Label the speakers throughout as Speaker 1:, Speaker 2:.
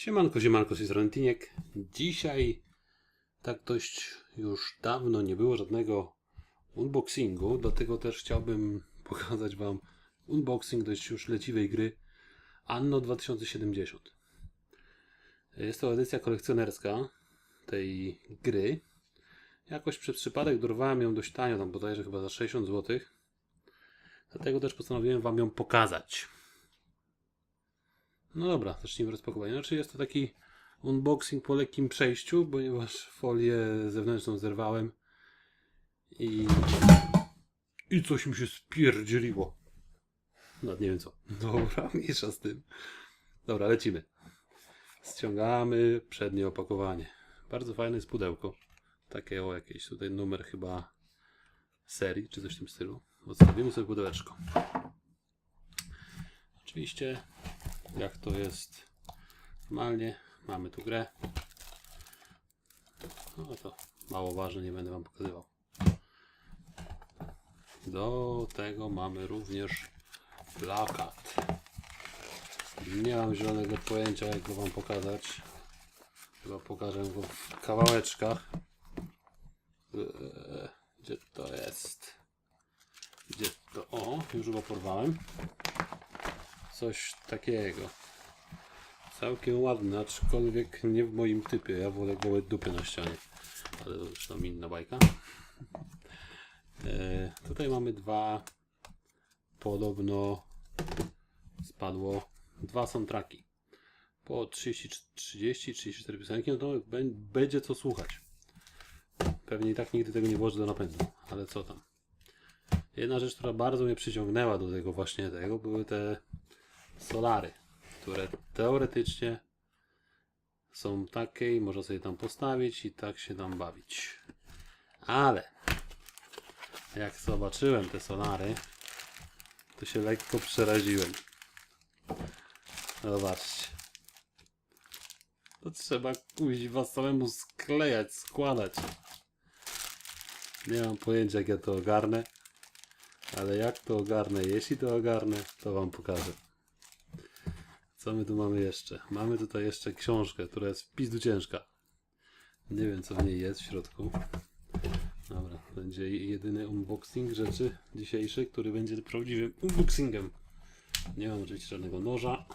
Speaker 1: Siemanko, siemanko, z tej. Dzisiaj tak dość już dawno nie było żadnego unboxingu, dlatego też chciałbym pokazać Wam unboxing dość już leciwej gry Anno 2070. Jest to edycja kolekcjonerska tej gry. Jakoś przez przypadek dorwałem ją dość tanio, tam bodajże chyba za 60 zł. Dlatego też postanowiłem Wam ją pokazać. No dobra, zacznijmy rozpakowanie. Znaczy jest to taki unboxing po lekkim przejściu, ponieważ folię zewnętrzną zerwałem i... I coś mi się spierdzieliło. No nie wiem co. Dobra, mniejsza z tym. Dobra, lecimy. Ściągamy przednie opakowanie. Bardzo fajne jest pudełko. Takie o jakieś tutaj numer chyba serii, czy coś w tym stylu. Odstawimy sobie pudełeczko. Oczywiście jak to jest normalnie. Mamy tu grę. No to mało ważne, nie będę Wam pokazywał. Do tego mamy również plakat. Nie mam zielonego pojęcia, jak go Wam pokazać. Chyba pokażę go w kawałeczkach. Eee, Gdzie to jest? Gdzie to? O, już go porwałem coś takiego. Całkiem ładne, aczkolwiek nie w moim typie. Ja wolę gołe dupy na ścianie. Ale to zresztą inna bajka. E, tutaj mamy dwa. Podobno spadło dwa soundtracki. Po 30, 30 34 piosenki, no to bę- będzie co słuchać. Pewnie i tak nigdy tego nie włożę do napędu, ale co tam. Jedna rzecz, która bardzo mnie przyciągnęła do tego właśnie tego, były te solary, które teoretycznie są takie i można sobie tam postawić i tak się tam bawić. Ale jak zobaczyłem te solary, to się lekko przeraziłem. Zobaczcie. To trzeba kuźwa samemu sklejać, składać. Nie mam pojęcia jak ja to ogarnę. Ale jak to ogarnę, jeśli to ogarnę, to wam pokażę. Co my tu mamy jeszcze? Mamy tutaj jeszcze książkę, która jest w pizdu ciężka. Nie wiem co w niej jest w środku. Dobra, będzie jedyny unboxing rzeczy dzisiejszy, który będzie prawdziwym unboxingiem. Nie mam oczywiście żadnego noża.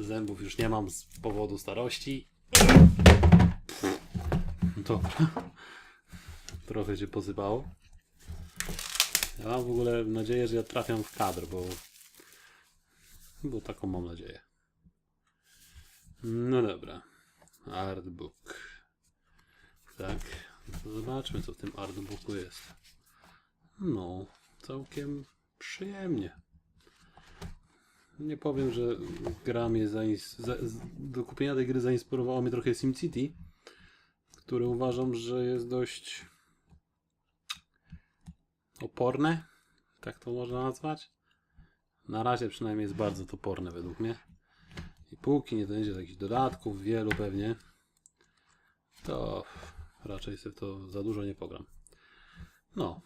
Speaker 1: Zębów już nie mam z powodu starości. Dobra. Trochę się posypało. Ja mam w ogóle nadzieję, że ja trafiam w kadr, bo, bo taką mam nadzieję. No dobra. Artbook. Tak. Zobaczmy, co w tym artbooku jest. No, całkiem przyjemnie. Nie powiem, że gra mnie zains- za, do kupienia tej gry zainspirowało mnie trochę SimCity, które uważam, że jest dość oporne, tak to można nazwać. Na razie przynajmniej jest bardzo toporne według mnie. I póki nie będzie jakichś dodatków, wielu pewnie, to raczej sobie to za dużo nie pogram. No.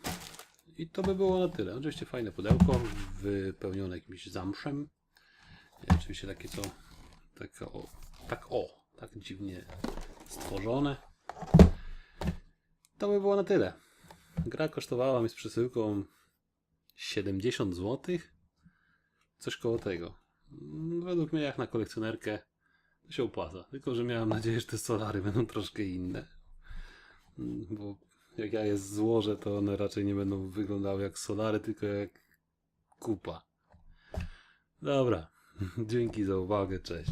Speaker 1: I to by było na tyle. Oczywiście fajne pudełko, wypełnione jakimś zamszem. I oczywiście takie co, tak o, tak o, tak dziwnie stworzone. To by było na tyle. Gra kosztowała mi z przesyłką 70 zł. Coś koło tego. Mm, Według mnie jak na kolekcjonerkę to się opłaca. Tylko, że miałem nadzieję, że te solary będą troszkę inne. Mm, Bo jak ja je złożę, to one raczej nie będą wyglądały jak solary, tylko jak kupa. Dobra. Dzięki za uwagę. Cześć.